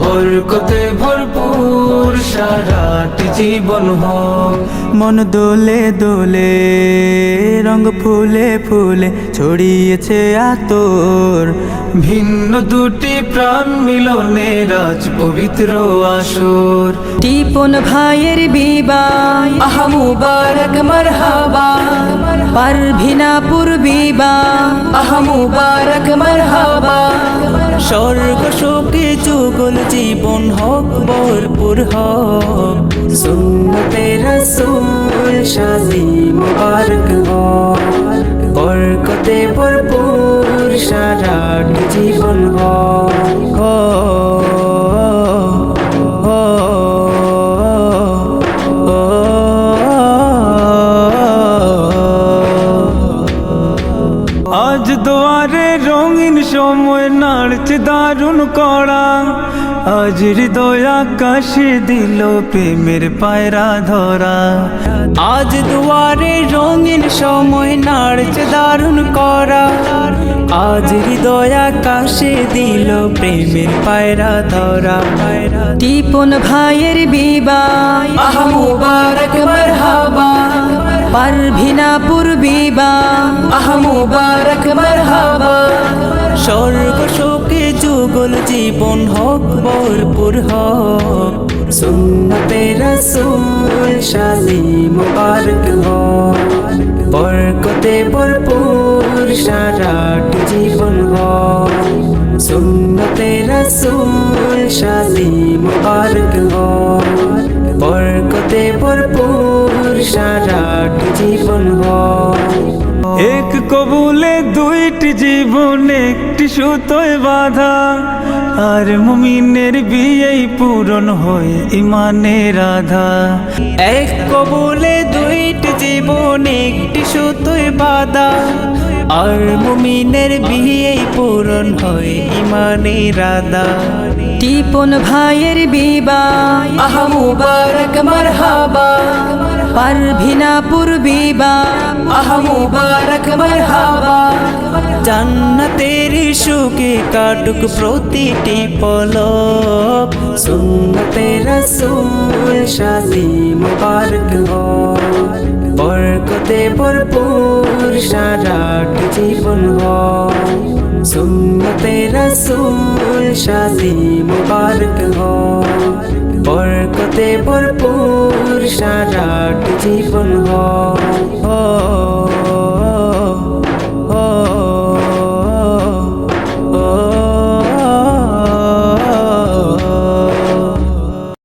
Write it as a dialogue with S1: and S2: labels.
S1: বরকতে ভরপুর সারাটি জীবন হোক। মন দোলে দোলে রঙ ফুলে ফুলে ছড়িয়েছে আতর। ভিন্ন দুটি প্রাণ মিলনে রাজ পবিত্র আসর।
S2: টিপন ভাইয়ের বিবা আহা মুবারক মারহাবা। পারভিনা পূর্বিবা আহা মুবারক মারহাবা। স্বর্গ যুগল জীবন হক ভরপুর হক। সুন্নতে রসুল শাদি মুবারক হক। বরকতে ভরপুর
S1: দারুণ করা। আজ হৃদয় আকাশে দিল প্রেমের পায়রা ধরা।
S2: আজ দুয়ারে রঙিন সময় নাড়ছে দারুণ করা। আজ হৃদয় আকাশে দিল প্রেমের পায়রা ধরা। টিপন ভাইয়ের বিবা মুবারক, মারহাবা। পারভিনা পূর্বিবা আহা মুবারক, মারহাবা। স্বর্গ শোকে যুগল জীবন হোক, ভরপুর হোক। সুন্নতে রসুল শাদি মুবারক বরকতে ভরপুর সারাট জীবন হোক। সুন্নতে রসুল শাদি মুবারক বরকতে হোক
S1: এক কবুলে দুইটি জীবন, একটি সুতোয় বাধা। আর মুমিনের বিয়েই পূরণ হয় ইমানের রাধা
S2: এক কবলে দুইটি জীবন, একটি সুতোয় বাদা আর মুমিনের বিয়ে পূরণ হয় ইমানে রাদা টিপন ভাইয়ের বিবা আহা মুবারক মারহাবা। পারভিনা পূর্বিবা আহা মুবারক মারহাবা। জান্নাতের সুখে কাটুক প্রতিটি পলক। সুন্নতে রসুল শাদি মুবারক হোক। বরকতে ভরপুর সারাট জীবন হোক। সুন্নতে রসুল শাদি মুবারক হো বরকতে ভরপুর সারাট জীবন হোক